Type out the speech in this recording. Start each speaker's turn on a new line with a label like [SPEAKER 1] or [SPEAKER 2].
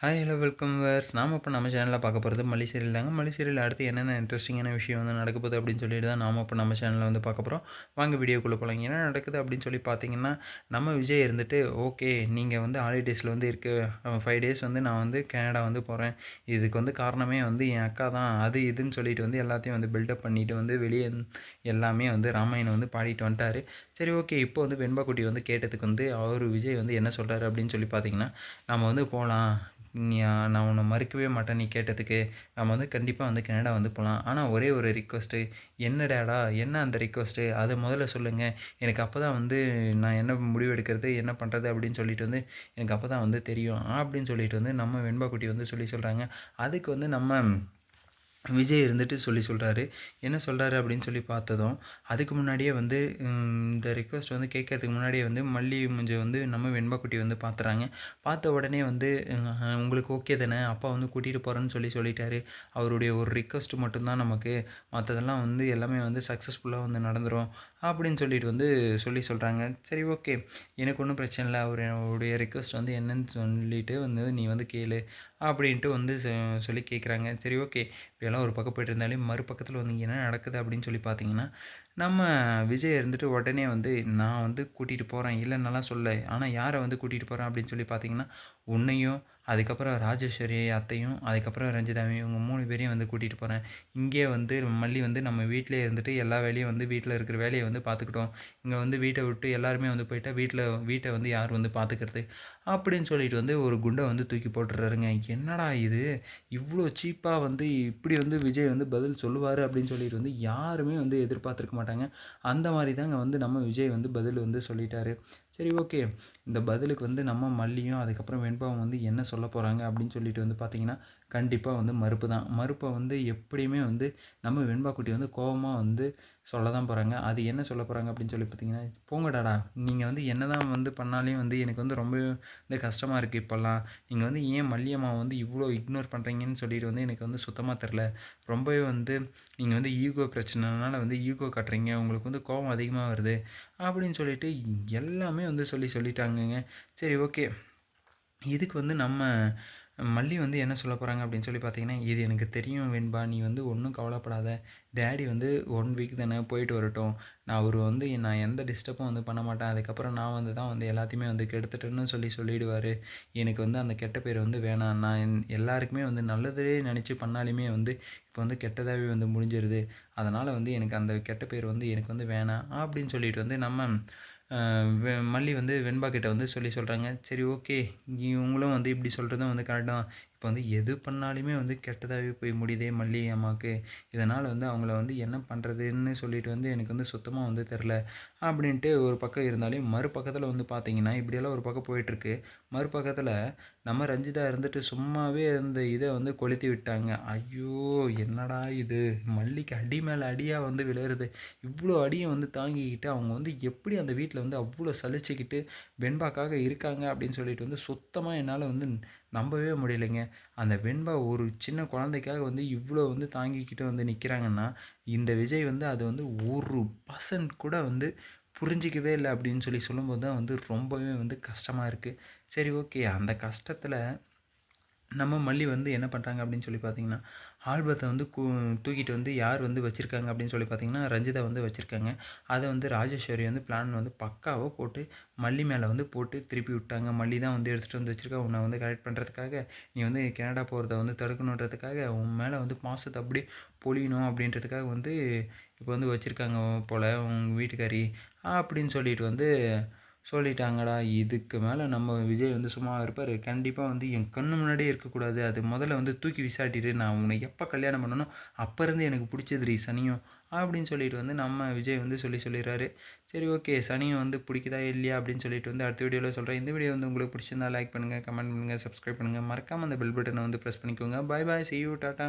[SPEAKER 1] Hi hello welcome verse நாம் இப்போ நம்ம சேனலில் பார்க்க போகிறது மல்லி சீரியல் தாங்க. மல்லி சீரியல் அடுத்து என்னென்ன இன்ட்ரெஸ்டிங்கான விஷயம் வந்து நடக்க போகுது அப்படின்னு சொல்லிட்டு தான் நாம் இப்போ நம்ம சேனலில் வந்து பார்க்க போகிறோம் வாங்க வீடியோக்குள்ளே போகலாம் என்ன நடக்குது அப்படின்னு சொல்லி பார்த்தீங்கன்னா நம்ம விஜய் இருந்துட்டு ஓகே நீங்கள் வந்து ஹாலிடேஸில் வந்து இருக்கு. ஃபைவ் டேஸ் வந்து நான் வந்து கனடா வந்து போகிறேன் இதுக்கு வந்து காரணமே வந்து என் அக்கா தான். அது இதுன்னு சொல்லிட்டு வந்து எல்லாத்தையும் வந்து பில்டப் பண்ணிட்டு வந்து வெளியே எல்லாமே வந்து ராமாயணம் வந்து பாடிட்டு வந்துட்டார். சரி ஓகே இப்போ வந்து வெண்பாக்குட்டி வந்து கேட்டதுக்கு வந்து அவர் விஜய் வந்து என்ன சொல்கிறாரு அப்படின்னு சொல்லி பார்த்தீங்கன்னா நம்ம வந்து போகலாம் நான் உன்னை மறுக்கவே மாட்டேன் நீ கேட்டதுக்கு நம்ம வந்து கண்டிப்பாக வந்து கனடா வந்து போகலாம் ஆனால் ஒரே ஒரு ரிக்வஸ்ட்டு என்னடாடா என்ன அந்த ரிக்வஸ்ட்டு அதை முதல்ல சொல்லுங்கள் எனக்கு அப்போ தான் வந்து நான் என்ன முடிவு எடுக்கிறது என்ன பண்ணுறது அப்படின்னு சொல்லிட்டு வந்து எனக்கு அப்போ தான் வந்து தெரியும். அப்படின்னு சொல்லிட்டு வந்து நம்ம வெண்பா குட்டி வந்து சொல்லி சொல்கிறாங்க அதுக்கு வந்து நம்ம விஜய் இருந்துட்டு சொல்லி சொல்கிறாரு என்ன சொல்கிறாரு அப்படின்னு சொல்லி பார்த்ததும் அதுக்கு முன்னாடியே வந்து இந்த ரிக்வஸ்ட் வந்து கேட்கறதுக்கு முன்னாடியே வந்து மல்லி முஞ்சை வந்து நம்ம வெண்பாக்குட்டி வந்து பார்த்துறாங்க. பார்த்த உடனே வந்து உங்களுக்கு ஓகே தானே அப்பா வந்து கூட்டிகிட்டு போகிறேன்னு சொல்லி சொல்லிட்டாரு. அவருடைய ஒரு ரிக்வஸ்ட் மட்டும்தான் நமக்கு. மற்றதெல்லாம் வந்து எல்லாமே வந்து சக்ஸஸ்ஃபுல்லாக வந்து நடந்துடும் அப்படின்னு சொல்லிட்டு வந்து சொல்லி சொல்கிறாங்க சரி ஓகே எனக்கு ஒன்றும் பிரச்சனை இல்லை. அவர் அவருடைய ரிக்வஸ்ட் வந்து என்னன்னு சொல்லிட்டு வந்து நீ வந்து கேளு அப்படின்ட்டு வந்து சொல்லி கேட்குறாங்க சரி ஓகே இப்படியெல்லாம் ஒரு பக்கம் போய்ட்டு இருந்தாலே மறுபக்கத்தில் வந்து என்ன நடக்குது அப்படின்னு சொல்லி பார்த்தீங்கன்னா நம்ம விஜய் இருந்துட்டு உடனே வந்து நான் வந்து கூட்டிகிட்டு போகிறேன் இல்லைன்னெல்லாம் சொல்ல ஆனால் யாரை வந்து கூட்டிகிட்டு போகிறேன் அப்படின்னு சொல்லி பார்த்தீங்கன்னா உன்னையும் அதுக்கப்புறம் ராஜேஸ்வரி அத்தையும் அதுக்கப்புறம் ரஞ்சிதாவையும் இவங்க மூணு பேரையும் வந்து கூட்டிகிட்டு போகிறேன் இங்கே வந்து மல்லி வந்து நம்ம வீட்டிலே இருந்துட்டு எல்லா வேலையும் வந்து வீட்டில் இருக்கிற வேலையை வந்து பார்த்துக்கிட்டோம். இங்கே வந்து வீட்டை விட்டு எல்லாருமே வந்து போயிட்டால் வீட்டில் வீட்டை வந்து யார் வந்து பார்த்துக்கிறது? அப்படின்னு சொல்லிட்டு வந்து ஒரு குண்டை வந்து தூக்கி போட்டுறாருங்க என்னடா இது? இவ்வளோ சீப்பாக வந்து இப்படி வந்து விஜய் வந்து பதில் சொல்லுவார் அப்படின்னு சொல்லிட்டு வந்து யாருமே வந்து எதிர்பார்த்துருக்க மாட்டாங்க. அந்த மாதிரி தாங்க வந்து நம்ம விஜய் வந்து பதில் வந்து சொல்லிட்டாரு. சரி ஓகே. இந்த பதிலுக்கு வந்து நம்ம மல்லியும் அதுக்கப்புறம் வெண்பாவும் வந்து என்ன சொல்ல போகிறாங்க அப்படின்னு சொல்லிட்டு வந்து பார்த்திங்கன்னா கண்டிப்பாக வந்து மறுப்பு தான். மறுப்பை வந்து எப்படியுமே வந்து நம்ம வெண்பா குட்டி வந்து கோபமாக வந்து சொல்ல தான் போகிறாங்க அது என்ன சொல்ல போகிறாங்க அப்படின்னு சொல்லி பார்த்தீங்கன்னா போங்கடாடா நீங்கள் வந்து என்ன தான் வந்து பண்ணாலையும் வந்து எனக்கு வந்து ரொம்ப வந்து கஷ்டமாக இருக்குது இப்போல்லாம். நீங்கள் வந்து ஏன் மல்லியம்மா வந்து இவ்வளோ இக்னோர் பண்ணுறீங்கன்னு சொல்லிட்டு வந்து எனக்கு வந்து சுத்தமாக தெரில. ரொம்பவே வந்து நீங்கள் வந்து ஈகோ பிரச்சனைனால வந்து ஈகோ காட்டுறீங்க. உங்களுக்கு வந்து கோபம் அதிகமாக வருது அப்படின்னு சொல்லிட்டு எல்லாமே வந்து சொல்லி சொல்லிட்டாங்கங்க. சரி ஓகே இதுக்கு வந்து நம்ம மல்லி வந்து என்ன சொல்ல போகிறாங்க அப்படின்னு சொல்லி பார்த்தீங்கன்னா இது எனக்கு தெரியும் வெண்பா நீ வந்து ஒன்றும் கவலைப்படாத. டேடி வந்து ஒன் வீக் தானே போயிட்டு வரட்டும். நான் அவர் வந்து நான் எந்த டிஸ்டர்பும் வந்து பண்ண மாட்டேன். அதுக்கப்புறம் நான் வந்து தான் வந்து எல்லாத்தையுமே வந்து கெடுத்துட்டேன்னு சொல்லி சொல்லிவிடுவார் எனக்கு வந்து அந்த கெட்ட பேர் வந்து வேணாம். நான் எல்லாருக்குமே வந்து நல்லதே நினச்சி பண்ணாலுமே வந்து இப்போ வந்து கெட்டதாகவே வந்து முடிஞ்சிருது. அதனால் வந்து எனக்கு அந்த கெட்ட பேர் வந்து எனக்கு வந்து வேணாம். அப்படின்னு சொல்லிட்டு வந்து நம்ம மல்லி வந்து வெண்பா கிட்ட வந்து சொல்லி சொல்கிறாங்க சரி ஓகே இவங்களும் வந்து இப்படி சொல்கிறதும் வந்து கரெக்ட் தான். இப்போ வந்து எது பண்ணாலுமே வந்து கெட்டதாகவே போய் முடியுதே மல்லி அம்மாவுக்கு. இதனால் வந்து அவங்கள வந்து என்ன பண்ணுறதுன்னு சொல்லிட்டு வந்து எனக்கு வந்து சுத்தமாக வந்து தெரில. அப்படின்ட்டு ஒரு பக்கம் இருந்தாலும் மறுபக்கத்தில் வந்து பார்த்தீங்கன்னா இப்படியெல்லாம் ஒரு பக்கம் போயிட்டுருக்கு. மறுபக்கத்தில் நம்ம ரஞ்சிதா இருந்துட்டு சும்மாவே அந்த இதை வந்து கொளுத்தி விட்டாங்க. ஐயோ என்னடா இது? மல்லிக்கு அடி மேலே அடியாக வந்து விழுறது இவ்வளோ அடியை வந்து தாங்கிக்கிட்டு அவங்க வந்து எப்படி அந்த வீட்டில் வந்து அவ்வளோ சலிச்சுக்கிட்டு வெண்பாக்காக இருக்காங்க அப்படின்னு சொல்லிட்டு வந்து சுத்தமாக என்னால் வந்து நம்பவே முடியலைங்க. அந்த வெண்பா ஒரு சின்ன குழந்தைக்காக வந்து இவ்வளோ வந்து தாங்கிக்கிட்டு வந்து நிற்கிறாங்கன்னா இந்த விஜய் வந்து அது வந்து ஒரு பர்சன்ட் கூட வந்து புரிஞ்சிக்கவே இல்லை அப்படின்னு சொல்லி சொல்லும்போது தான் வந்து ரொம்பவே வந்து கஷ்டமாக இருக்குது சரி ஓகே அந்த கஷ்டத்தில் நம்ம மல்லி வந்து என்ன பண்ணுறாங்க அப்படின்னு சொல்லி பார்த்தீங்கன்னா ஆல்பத்தை வந்து தூக்கிட்டு வந்து யார் வந்து வச்சுருக்காங்க அப்படின்னு சொல்லி பார்த்தீங்கன்னா ரஞ்சிதா வந்து வச்சுருக்காங்க. அதை வந்து ராஜேஸ்வரி வந்து பிளான் வந்து பக்காவாக போட்டு மல்லி மேலே வந்து போட்டு திருப்பி விட்டாங்க. மல்லி தான் வந்து எடுத்துகிட்டு வந்து வச்சுருக்கா. உன்னை வந்து கரெக்ட் பண்ணுறதுக்காக நீ வந்து கனடா போகிறத வந்து தடுக்கணுன்றதுக்காக உன் மேலே வந்து மாசத்தை அப்படி பொழியணும் அப்படின்றதுக்காக வந்து இப்போ வந்து வச்சுருக்காங்க போல் உங்கள் வீட்டுக்காரி அப்படின்னு சொல்லிட்டு வந்து சொல்லிட்டாங்கடா இதுக்கு மேலே நம்ம விஜய் வந்து சும்மா இருப்பார். கண்டிப்பாக வந்து என் கண்ணு முன்னாடியே இருக்கக்கூடாது. அது முதல்ல வந்து தூக்கி விசாட்டிட்டு நான் உன்னை எப்போ கல்யாணம் பண்ணணும் அப்போருந்து எனக்கு பிடிச்சது ரீ சனியும் அப்படின்னு சொல்லிட்டு வந்து நம்ம விஜய் வந்து சொல்லி சொல்லிடுறாரு. சரி ஓகே. சனியும் வந்து பிடிக்குதா இல்லையா அப்படின்னு சொல்லிட்டு வந்து அடுத்த வீடியோவில் சொல்கிறேன் இந்த வீடியோ வந்து உங்களுக்கு பிடிச்சிருந்தா லைக் பண்ணுங்கள் கமெண்ட் பண்ணுங்கள் சப்ஸ்கிரைப் பண்ணுங்கள் மறக்காமல் அந்த பெல் பட்டனை வந்து ப்ரெஸ் பண்ணிக்கோங்க. Bye bye see you tata